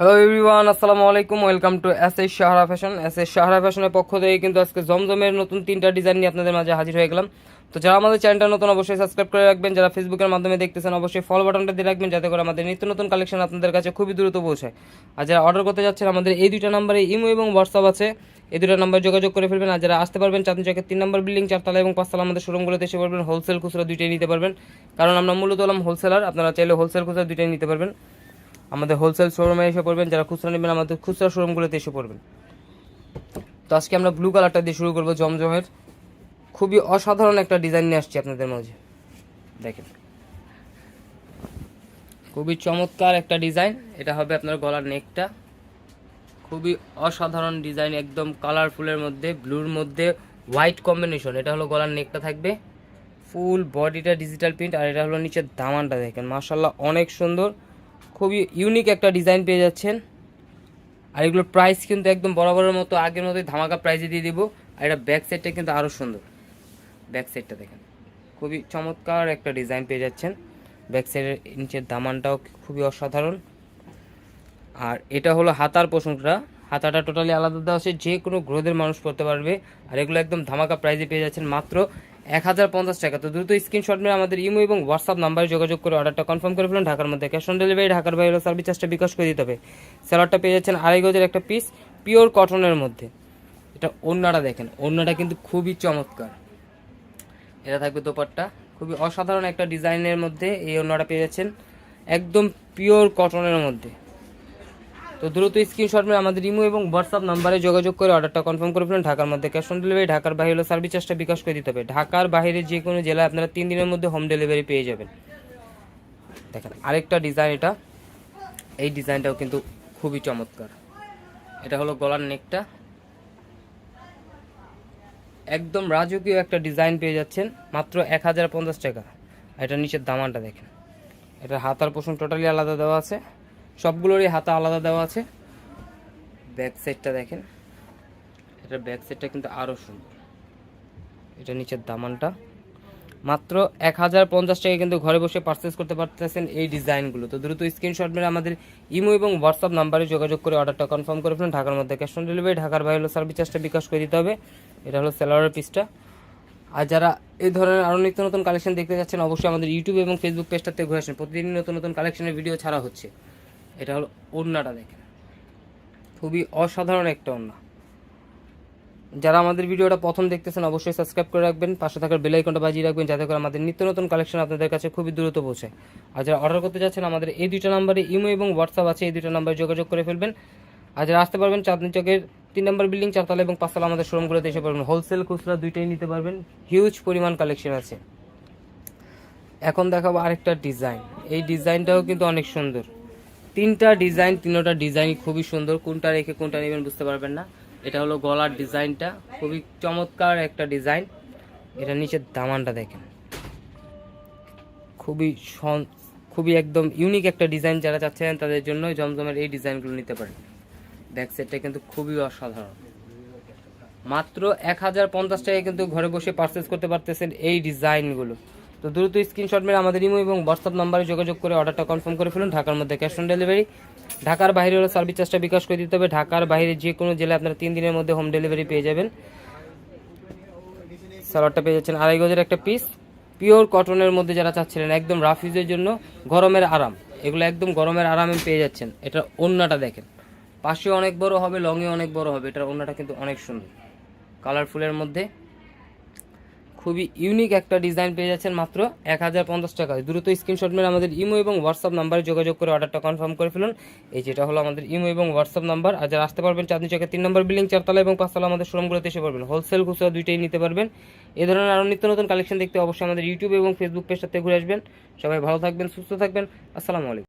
Hello everyone আসসালামু আলাইকুম welcome to S S Shahra fashion S S Shahra ফ্যাশনের পক্ষ থেকে কিন্তু আজকে জমজমের নতুন তিনটা ডিজাইন নিয়ে আপনাদের মাঝে হাজির হয়ে গেলাম। তো যারা আমাদের চ্যানেলটা নতুন অবশ্যই সাবস্ক্রাইব করে রাখবেন, যারা ফেসবুকের মাধ্যমে দেখতেছেন অবশ্যই ফলো বাটনটা দিয়ে রাখবেন, যাতে করে আমাদের নিত্য নতুন কালেকশন আপনাদের কাছে খুবই দ্রুত পৌঁছায়। আর যারা অর্ডার করতে যাচ্ছেন, আমাদের এই দুইটা নাম্বারে ইমো এবং হোয়াটসঅ্যাপ আছে। এই দুটো নাম্বার যোগাযোগ করে ফেলবেন, আর যারা আসতে পারবেন চাঁদনি চকের তিন নম্বর বিল্ডিং চারতলা এবং পাঁচতলা আমাদের শোরুমগুলোতে এসে পারবেন হোলসেল খুচরা দুইটাই নিতে পারবেন। কারণ আমরা মূলত হলাম হোলসেলার আপনারা চাইলে হোলসেল খুচরা দুইটাই নিতে পারবেন। আমাদের হোলসেল শোরুমে এসে পড়বেন, যারা খুচরা নেবেন, আমাদের খুচরা শোরুমগুলোতে এসে পড়বেন। তো আজকে আমরা ব্লু কালারটা দিয়ে শুরু করব জমজমের। খুবই অসাধারণ একটা ডিজাইন নিয়ে আসছি আপনাদের মাঝে। দেখেন। খুবই চমৎকার একটা ডিজাইন এটা হবে আপনার গলার নেকটা খুবই অসাধারণ ডিজাইন একদম কালারফুলের মধ্যে ব্লুর মধ্যে হোয়াইট কম্বিনেশন এটা হলো গলার নেকটা থাকবে। ফুল বডিটা ডিজিটাল প্রিন্ট আর এটা হলো নিচের দামানটা দেখেন। মার্শাল্লাহ অনেক সুন্দর। খুবই ইউনিক একটা ডিজাইন পেয়ে যাচ্ছেন। আর এগুলোর প্রাইস কিন্তু একদম বরাবরের মতো আগের মতোই ধামাকা প্রাইসে দিয়ে দিব। আর এটা ব্যাক সাইডটা কিন্তু আরও সুন্দর। ব্যাক সাইডটা দেখেন। খুবই চমৎকার একটা ডিজাইন পেয়ে যাচ্ছেন। ব্যাক সাইডের নিচের দামানটাও খুবই অসাধারণ। আর এটা হলো হাতার পোষণটা হাতাটা টোটালি আলাদা দেওয়া আছে। যে কোনো গ্রোদের মানুষ করতে পারবে। আর এগুলো একদম ধামাকা প্রাইজে পেয়ে যাচ্ছেন মাত্র এক হাজার পঞ্চাশ টাকা। তো দ্রুত স্ক্রিনশট মেরে আমাদের ইমো এবং হোয়াটসঅ্যাপ নাম্বারে যোগাযোগ করে অর্ডারটা কনফার্ম করে ফেলুন। ঢাকার মধ্যে ক্যাশ অন ডেলিভারি ঢাকার বাইরে সার্ভিস চার্জটা বিকাশ করে দিতে হবে। স্যালাডটা পেয়ে যাচ্ছেন আড়াই গজের একটা পিস পিওর কটনের মধ্যে। এটা অন্যটা দেখেন অন্যটা কিন্তু খুবই চমৎকার। এটা থাকবে দোপাট্টা। খুবই অসাধারণ একটা ডিজাইনের মধ্যে এই অন্যটা পেয়ে যাচ্ছেন। একদম পিওর কটনের মধ্যে। তো দ্রুত স্ক্রিনশট মেরে আমাদের ইমো এবং হোয়াটসঅ্যাপ নাম্বারে যোগাযোগ করে অর্ডারটা কনফার্ম করে ফেলুন। ঢাকার মধ্যে ক্যাশ অন ডেলিভারি ঢাকার বাইরে হলো সার্ভিস চার্জটা বিকাশ করে দিতে হবে। ঢাকার বাইরে যে কোনো জেলায় আপনারা তিন দিনের মধ্যে হোম ডেলিভারি পেয়ে যাবেন। দেখেন, আরেকটা ডিজাইন এটা। এই ডিজাইনটাও কিন্তু খুবই চমৎকার। এটা হলো গলার নেকটা একদম রাজকীয় একটা ডিজাইন পেয়ে যাচ্ছেন, মাত্র এক হাজার পঞ্চাশ টাকা। এটা নিচের দামানটা দেখেন। এটা হাতার পোষণ টোটালি আলাদা দেওয়া আছে। সবগুলোরই হাতা আলাদা দেওয়া আছে। ব্যাক সাইডটা দেখেন। এটার ব্যাক সাইডটা কিন্তু আরও সুন্দর। এটা নিচের দামানটা। মাত্র এক হাজার পঞ্চাশ টাকা কিন্তু ঘরে বসে পারচেস করতে পারতেছেন এই ডিজাইনগুলো। তো দ্রুত স্ক্রিনশট মেরে আমাদের ইমো এবং হোয়াটসঅ্যাপ নাম্বারে যোগাযোগ করে অর্ডারটা কনফার্ম করে ফেলুন। ঢাকার মধ্যে ক্যাশ অন ডেলিভারি ঢাকার বাইরে হলো সার্ভিস চার্জটা বিকাশ করে দিতে হবে। এটা হলো সেলারের পিসটা আর যারা এই ধরনের আরও নিত্য নতুন কালেকশন দেখতে যাচ্ছেন অবশ্যই আমাদের ইউটিউব এবং ফেসবুক পেজটাতে ঘুরে আসেন। প্রতিদিন নতুন নতুন কালেকশনের ভিডিও ছাড়া হচ্ছে। এটা হলো ওড়নাটা দেখেন। খুবই অসাধারণ একটা ওড়না। যারা আমাদের ভিডিওটা প্রথম দেখতেছেন, অবশ্যই সাবস্ক্রাইব করে রাখবেন, পাশে থাকার বেল আইকনটা বাজিয়ে রাখবেন, যাতে করে আমাদের নিত্য নতুন কালেকশন আপনাদের কাছে খুবই দ্রুত পৌঁছে। আর যারা অর্ডার করতে যাচ্ছেন, আমাদের এই দুইটা নাম্বারে ইমো এবং হোয়াটসঅ্যাপ আছে, এই দুইটা নাম্বারে যোগাযোগ করে ফেলবেন। আর যারা আসতে পারবেন, চাঁদনি চকের তিন নম্বর বিল্ডিং চারতলা এবং পাঁচতলা আমাদের শোরুমগুলোতে এসে পারবেন। হোলসেল খুচরা দুইটাই নিতে পারবেন। হিউজ পরিমাণ কালেকশন আছে। এখন দেখাবো আরেকটা ডিজাইন এই ডিজাইনটাও কিন্তু অনেক সুন্দর। তিনটা ডিজাইন তিনটা ডিজাইন খুবই সুন্দর। কোনটা রেখে কোনটা নেবেন বুঝতে পারবেন না। এটা হলো গলার ডিজাইনটা। খুবই চমৎকার একটা ডিজাইন। এটা নিচের দামানটা দেখেন। খুবই খুবই একদম ইউনিক একটা ডিজাইন যারা চাচ্ছেন তাদের জন্য জমজমের এই ডিজাইনগুলো নিতে পারেন। ব্যাক সাইডটা কিন্তু খুবই অসাধারণ। মাত্র এক হাজার পঞ্চাশ টাকায় কিন্তু ঘরে বসে পারচেস করতে পারতেছেন এই ডিজাইনগুলো। তো দ্রুত স্ক্রিনশট মেরে আমাদের ইমো এবং হোয়াটসঅ্যাপ নাম্বারে যোগাযোগ করে অর্ডারটা কনফার্ম করে ফেলুন, ঢাকার মধ্যে ক্যাশ অন ডেলিভারি ঢাকার বাইরে হলো সার্ভিস চার্জটা বিকাশ করে দিতে হবে। ঢাকার বাইরে যে কোনো জেলায় আপনারা তিন দিনের মধ্যে হোম ডেলিভারি পেয়ে যাবেন। সালোয়ারটা পেয়ে যাচ্ছেন আড়াই গজের একটা পিস পিওর কটনের মধ্যে যারা চাচ্ছিলেন, একদম রাফ ইউজের জন্য গরমের আরাম। এগুলো একদম গরমের আরামে পেয়ে যাচ্ছেন। এটা ওন্নাটা দেখেন। পাশে অনেক বড় হবে লংয়ে অনেক বড় হবে। এটার ওন্নাটা কিন্তু অনেক সুন্দর। কালারফুলের মধ্যে। খুবই ইউনিক একটা ডিজাইন পেয়ে যাচ্ছেন মাত্র এক হাজার পঞ্চাশ টাকায়। দ্রুত স্ক্রিনশট মেরে আমাদের ইমো এবং হোয়াটসঅ্যাপ নাম্বারে যোগাযোগ করে অর্ডারটা কনফার্ম করে ফেলুন। এই যেটা হলো আমাদের ইমো এবং হোয়াটসঅ্যাপ নাম্বার আর যারা আসতে পারবেন চাঁদনি চকের তিন নম্বর বিল্ডিং চারতলা এবং পাঁচতলা আমাদের শোরুমগুলোতে এসে পারবেন হোলসেল খুচরা দুইটাই নিতে পারবেন। এ ধরনের আরও নিত্য নতুন কালেকশন দেখতে অবশ্যই আমাদের ইউটিউব এবং ফেসবুক পেজটাতে ঘুরে আসবেন। সবাই ভালো থাকবেন, সুস্থ থাকবেন। আসসালামু আলাইকুম।